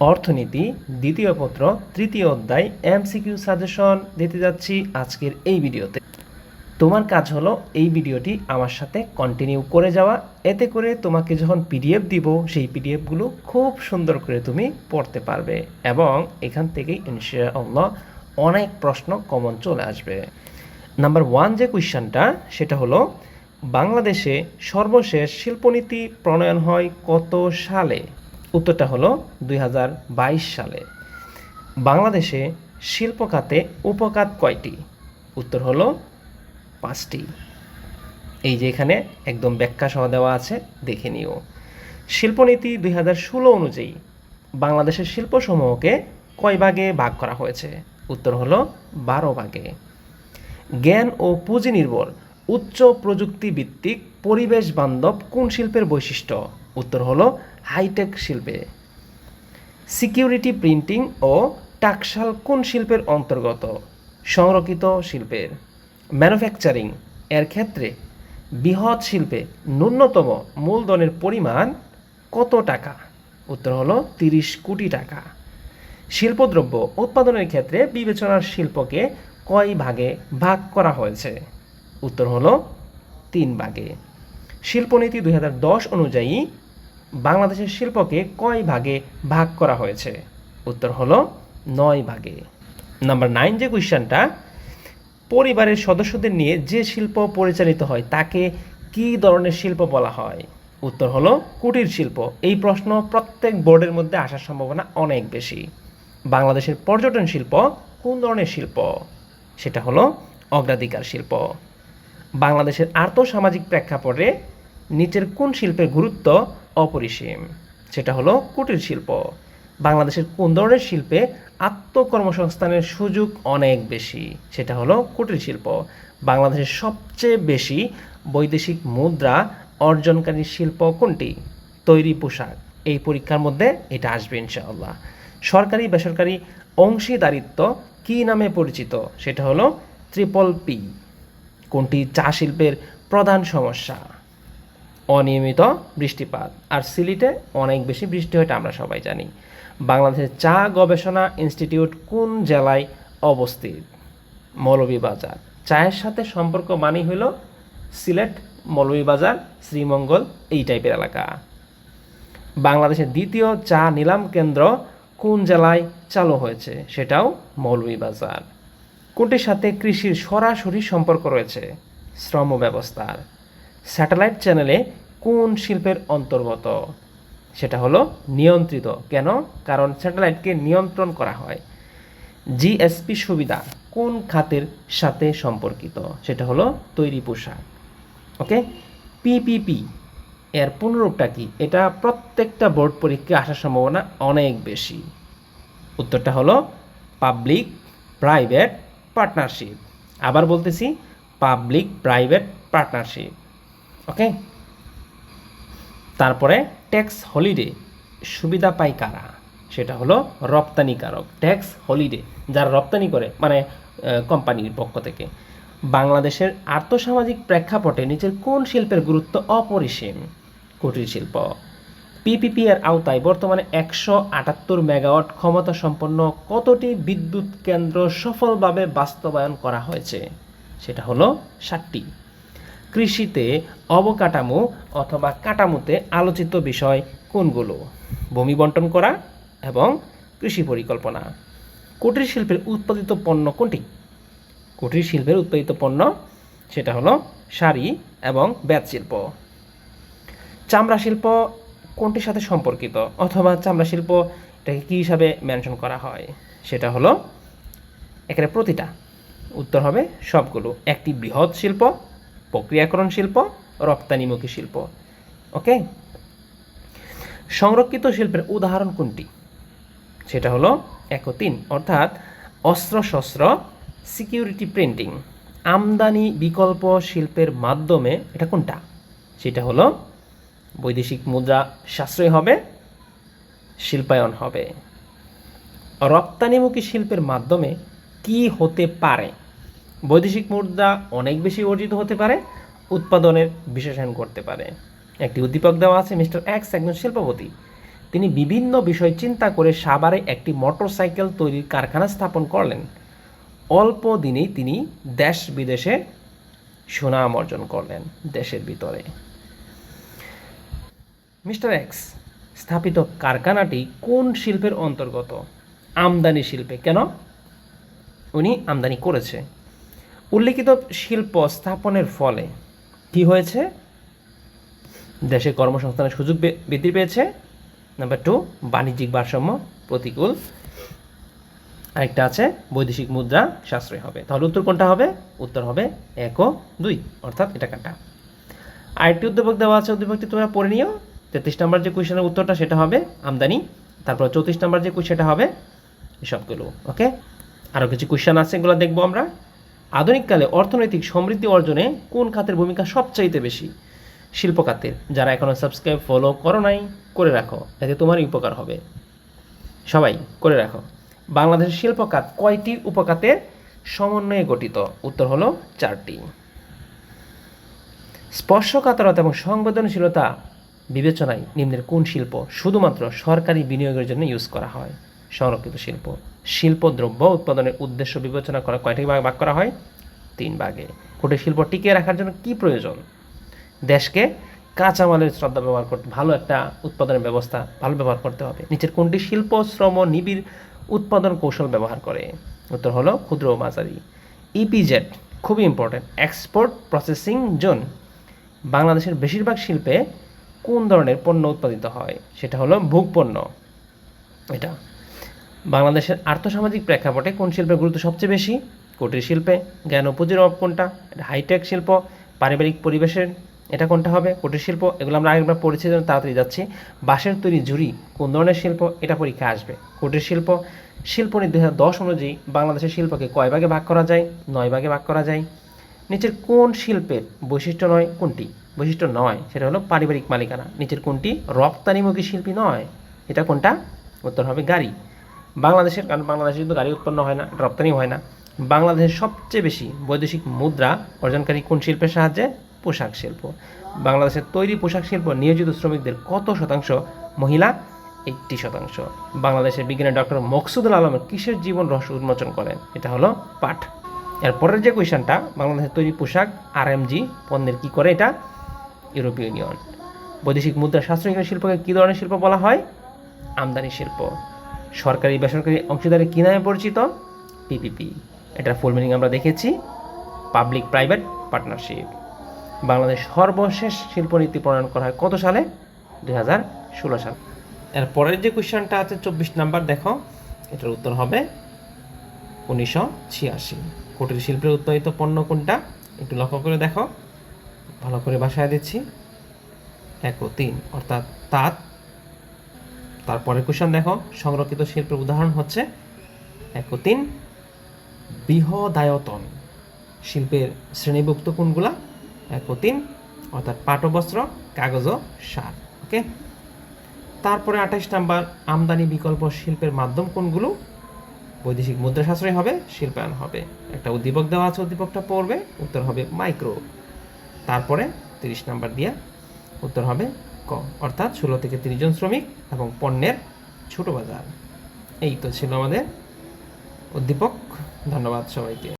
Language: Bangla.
অর্থনীতি, দ্বিতীয় পত্র, তৃতীয় অধ্যায়, এমসিকিউ সাজেশন দিতে যাচ্ছি আজকের এই ভিডিওতে। তোমার কাজ হলো এই ভিডিওটি আমার সাথে কন্টিনিউ করে যাওয়া। এতে করে তোমাকে যখন পিডিএফ দিব, সেই পিডিএফগুলো খুব সুন্দর করে তুমি পড়তে পারবে এবং এখান থেকেই ইনশাআল্লাহ অনেক প্রশ্ন কমন চলে আসবে। নাম্বার ওয়ান যে কোয়েশ্চনটা সেটা হলো, বাংলাদেশে সর্বশেষ শিল্পনীতি প্রণয়ন হয় কত সালে? উত্তরটা হলো দুই হাজার বাইশ সালে। বাংলাদেশে শিল্প খাতে উপখাত কয়টি? উত্তর হলো পাঁচটি। এই যে এখানে একদম ব্যাখ্যা সহ দেওয়া আছে, দেখে নিও। শিল্পনীতি দুই হাজার ষোলো অনুযায়ী বাংলাদেশের শিল্পসমূহকে কয় ভাগে ভাগ করা হয়েছে? উত্তর হলো বারো ভাগে। জ্ঞান ও পুঁজি নির্ভর উচ্চ প্রযুক্তি ভিত্তিক পরিবেশ বান্ধব কোন শিল্পের বৈশিষ্ট্য? উত্তর হলো হাইটেক শিল্পে। সিকিউরিটি প্রিন্টিং ও টাকশাল কোন শিল্পের অন্তর্গত? সংরক্ষিত শিল্পের। ম্যানুফ্যাকচারিং এর ক্ষেত্রে বৃহৎ শিল্পে ন্যূনতম মূলধনের পরিমাণ কত টাকা? উত্তর হলো তিরিশ কোটি টাকা। শিল্পদ্রব্য উৎপাদনের ক্ষেত্রে বিবেচনার শিল্পকে কয় ভাগে ভাগ করা হয়েছে? উত্তর হলো তিন ভাগে। শিল্পনীতি দু হাজার দশ অনুযায়ী বাংলাদেশের শিল্পকে কয় ভাগে ভাগ করা হয়েছে? উত্তর হলো নয় ভাগে। নাম্বার নাইন যে কোয়েশ্চনটা পরিবারের সদস্যদের নিয়ে যে শিল্প পরিচালিত হয়, তাকে কী ধরনের শিল্প বলা হয়? উত্তর হলো কুটির শিল্প। এই প্রশ্ন প্রত্যেক বোর্ডের মধ্যে আসার সম্ভাবনা অনেক বেশি। বাংলাদেশের পর্যটন শিল্প কোন ধরনের শিল্প? সেটা হলো অগ্রাধিকার শিল্প। বাংলাদেশের আর্থসামাজিক প্রেক্ষাপটে নিচের কোন শিল্পের গুরুত্ব অপরিসীম, সেটা হলো কুটির শিল্প। বাংলাদেশের কোন ধরনের শিল্পে আত্মকর্মসংস্থানের সুযোগ অনেক বেশি, সেটা হলো কুটির শিল্প। বাংলাদেশের সবচেয়ে বেশি বৈদেশিক মুদ্রা অর্জনকারী শিল্প কোনটি? তৈরি পোশাক, এই পরীক্ষার মধ্যে এটা আসবে ইনশাআল্লাহ। সরকারি, বেসরকারি অংশীদারিত্ব কি নামে পরিচিত, সেটা হলো ট্রিপল পি, কোনটি চা শিল্পের প্রধান সমস্যা? অনিয়মিত বৃষ্টিপাত। আর সিলেটে অনেক বেশি বৃষ্টি হয় আমরা সবাই জানি। বাংলাদেশের চা গবেষণা ইনস্টিটিউট কোন জেলায় অবস্থিত? মৌলভীবাজার। চায়ের সাথে সম্পর্ক মানি হইল সিলেট, মৌলভীবাজার, শ্রীমঙ্গল এই টাইপের এলাকা। বাংলাদেশের দ্বিতীয় চা নিলাম কেন্দ্র কোন জেলায় চালু হয়েছে সেটাও মৌলভীবাজার। কোনটির সাথে কৃষির সরাসরি সম্পর্ক রয়েছে? শ্রম ব্যবস্থার। স্যাটেলাইট চ্যানেলে কোন শিল্পের অন্তর্গত? সেটা হলো নিয়ন্ত্রিত। কেন? কারণ স্যাটেলাইটকে নিয়ন্ত্রণ করা হয়। জিএসপি সুবিধা কোন খাতের সাথে সম্পর্কিত? সেটা হলো তৈরি পোশাক। ওকে? পিপিপি এর পুনরূপটা কি? এটা প্রত্যেকটা বোর্ড পরীক্ষায় আসার সম্ভাবনা অনেক বেশি। উত্তরটা হলো পাবলিক প্রাইভেট পার্টনারশিপ। আবার বলতেছি পাবলিক প্রাইভেট পার্টনারশিপ। ওকে? তারপরে ট্যাক্স হলিডে সুবিধা পায় কারা? সেটা হলো রপ্তানিকারক ট্যাক্স হলিডে যারা রপ্তানি করে মানে কোম্পানির পক্ষ থেকে। বাংলাদেশের আর্থসামাজিক প্রেক্ষাপটে নিচের কোন শিল্পের গুরুত্ব অপরিসীম? কুটির শিল্প। পিপিপি এর আওতায় বর্তমানে একশো আটাত্তর মেগাওয়াট ক্ষমতা সম্পন্ন কতটি বিদ্যুৎ কেন্দ্র সফলভাবে বাস্তবায়ন করা হয়েছে? সেটা হলো ষাটটি। কৃষিতে অবকাঠামো অথবা কাঠামোতে আলোচিত বিষয় কোনগুলো? ভূমি বন্টন করা এবং কৃষি পরিকল্পনা। কুটির শিল্পের উৎপাদিত পণ্য কোনটি? কুটির শিল্পের উৎপাদিত পণ্য সেটা হলো শাড়ি এবং ব্যাত শিল্প। চামড়া শিল্প কোনটির সাথে সম্পর্কিত? অথবা চামড়া শিল্প এটাকে কী হিসাবে মেনশন করা হয়? সেটা হলো এখানে প্রতিটা। উত্তর হবে সবগুলো। একটি বৃহৎ শিল্প প্রক্রিয়াকরণ শিল্প রপ্তানিমুখী শিল্প, ওকে? সংরক্ষিত শিল্পের উদাহরণ কোনটি? সেটা হলো এক তিন অর্থাৎ অস্ত্র শস্ত্র সিকিউরিটি প্রিন্টিং আমদানি বিকল্প শিল্পের মাধ্যমে, এটা কোনটা? সেটা হলো বৈদেশিক মুদ্রা সাশ্রয় হবে, শিল্পায়ন হবে। রপ্তানিমুখী শিল্পের মাধ্যমে কি হতে পারে? বৈদেশিক মুদ্রা অনেক বেশি অর্জিত হতে পারে, উৎপাদনের বিশেষণ করতে পারে। একটি উদ্দীপক দেওয়া আছে মিস্টার এক্স, একজন শিল্পপতি। তিনি বিভিন্ন বিষয় চিন্তা করে সাভারে একটি মোটরসাইকেল তৈরির কারখানা স্থাপন করলেন। অল্প দিনেই তিনি দেশ বিদেশে সুনাম অর্জন করলেন, দেশের ভিতরে। মিস্টার এক্স, স্থাপিত কারখানাটি কোন শিল্পের অন্তর্গত? আমদানি শিল্পে কেন? উনি আমদানি করেছে। উল্লেখিত শিল্প স্থাপনের ফলে কি হয়েছে? দেশে কর্মসংস্থানের সুযোগ বৃদ্ধি পেয়েছে। নাম্বার টু বাণিজ্যিক ভারসাম্য প্রতিকূল। আরেকটা আছে, বৈদেশিক মুদ্রা সাশ্রয় হবে। তাহলে উত্তর কোনটা হবে? উত্তর হবে এক ও দুই, অর্থাৎ এটা কাটা। আরেকটি উদ্যোগ দেওয়া আছে উদ্যোগটি তোমরা পড়ে নিও। তেত্রিশ নম্বর যে কোয়েশনের উত্তরটা, সেটা হবে আমদানি। তারপর চৌত্রিশ নম্বর যে কোয়েশনটা হবে সবগুলো ওকে আরও কিছু কোয়েশন আছে, এগুলো দেখব আমরা। আধুনিককালে অর্থনৈতিক সমৃদ্ধি অর্জনে কোন খাতের ভূমিকা সবচাইতে বেশি? শিল্প খাতের, যারা এখনও সাবস্ক্রাইব ফলো করো নাই, করে রাখো এতে তোমারই উপকার হবে। সবাই, করে রাখো। বাংলাদেশের শিল্প খাত কয়টি উপখাতের সমন্বয়ে গঠিত? উত্তর হলো চারটি। স্পর্শকাতরতা এবং সংবেদনশীলতা বিবেচনায় নিম্নের কোন শিল্প শুধুমাত্র সরকারি বিনিয়োগের জন্য ইউজ করা হয়? সংরক্ষিত শিল্প। শিল্প দ্রব্য উৎপাদনের উদ্দেশ্য বিবেচনা করা কয়টি ভাগ ভাগ করা হয়? তিন ভাগে। কুটির শিল্প টিকিয়ে রাখার জন্য কি প্রয়োজন? দেশকে কাঁচামালের শ্রদ্ধা ব্যবহার করতে, ভালো একটা উৎপাদনের ব্যবস্থা, ভালো ব্যবহার করতে হবে। নিচের কোনটি শিল্প, শ্রম নিবিড় উৎপাদন কৌশল ব্যবহার করে? উত্তর হলো ক্ষুদ্র ও মাঝারি। ইপিজেড খুবই ইম্পর্টেন্ট এক্সপোর্ট প্রসেসিং জোন বাংলাদেশের বেশিরভাগ শিল্পে কোন ধরনের পণ্য উৎপাদিত হয়? সেটা হলো ভোগপণ্য এটা বাংলাদেশের আর্থসামাজিক প্রেক্ষাপটে কোন শিল্পের গুরুত্ব সবচেয়ে বেশি? কুটির শিল্পে, জ্ঞান ও পুঁজির অভাব কোনটা? হাইটেক শিল্প, পারিবারিক পরিবেশের, এটা কোনটা হবে? কুটির শিল্প, এগুলো আমরা আগেরবার পড়েছি তাড়াতাড়ি যাচ্ছি। বাঁশের তৈরি ঝুড়ি কোন ধরনের শিল্প? এটা পরীক্ষা আসবে। কুটির শিল্প শিল্পনীতি দুই হাজার দশ অনুযায়ী বাংলাদেশের শিল্পকে কয় ভাগে ভাগ করা যায়? নয় ভাগে ভাগ করা যায়। নিচের কোন শিল্পের বৈশিষ্ট্য নয়? কোনটি? বৈশিষ্ট্য নয়, সেটা হলো পারিবারিক মালিকানা। নিচের কোনটি? রপ্তানিমুখী শিল্পী নয়। এটা কোনটা? উত্তর হবে গাড়ি। বাংলাদেশের কারণ বাংলাদেশে কিন্তু গাড়ি উৎপন্ন হয় না, রপ্তানি হয় না। বাংলাদেশের সবচেয়ে বেশি বৈদেশিক মুদ্রা অর্জনকারী কোন শিল্পের সাহায্যে? পোশাক শিল্প। বাংলাদেশের তৈরি পোশাক শিল্প নিয়োজিত শ্রমিকদের কত শতাংশ? মহিলা এইটটি শতাংশ। বাংলাদেশের বিজ্ঞানী ডক্টর মকসুদুল আলম কিসের জীবন রহস্য উন্মোচন করেন? এটা হলো পাঠ। এরপরের যে কোয়েশনটা, বাংলাদেশের তৈরি পোশাক আর জি পণ্যের কী করে এটা? ইউরোপীয় ইউনিয়ন। বৈদেশিক মুদ্রা সাশ্রয়ী শিল্পকে কী ধরনের শিল্প বলা হয়? আমদানি শিল্প। সরকারি বেসরকারি অংশীদারি কী নামে পরিচিত? পিপিপি এটার ফুল মিনিং আমরা দেখেছি। পাবলিক প্রাইভেট পার্টনারশিপ বাংলাদেশ সর্বশেষ শিল্পনীতি প্রণয়ন করা হয় কত সালে? দুই হাজার ষোলো সাল। এর পরের যে কোয়েশ্চেনটা আছে, চব্বিশ নাম্বার, দেখো। এটার উত্তর হবে উনিশশো ছিয়াশি। কুটির শিল্পের উৎপাদিত পণ্য কোনটা? একটু লক্ষ্য করে দেখো। ভালো করে বাসায় দিচ্ছি। এক ও তিন। অর্থাৎ তাঁত তারপরে কোশ্চেন দেখো। সংরক্ষিত শিল্পের উদাহরণ হচ্ছে এক তিন। বৃহদায়তন শিল্পের শ্রেণীভুক্ত কোনগুলা? এক তিন। অর্থাৎ পাটবস্ত্র কাগজ ও সার ওকে তারপরে আঠাশ নাম্বার, আমদানি বিকল্প শিল্পের মাধ্যম কোনগুলো? বৈদেশিক মুদ্রা সাশ্রয় হবে, শিল্পায়ন হবে। একটা উদ্দীপক দেওয়া আছে, উদ্দীপকটা পড়বে, উত্তর হবে মাইক্রো। তারপরে তিরিশ নাম্বার দিয়া উত্তর হবে ক অর্থাৎ ষোলো থেকে তিরিশ জন শ্রমিক এবং পণ্যের ছোট বাজার। এই তো ছিল আমাদের। উদ্দীপক ধন্যবাদ সবাইকে।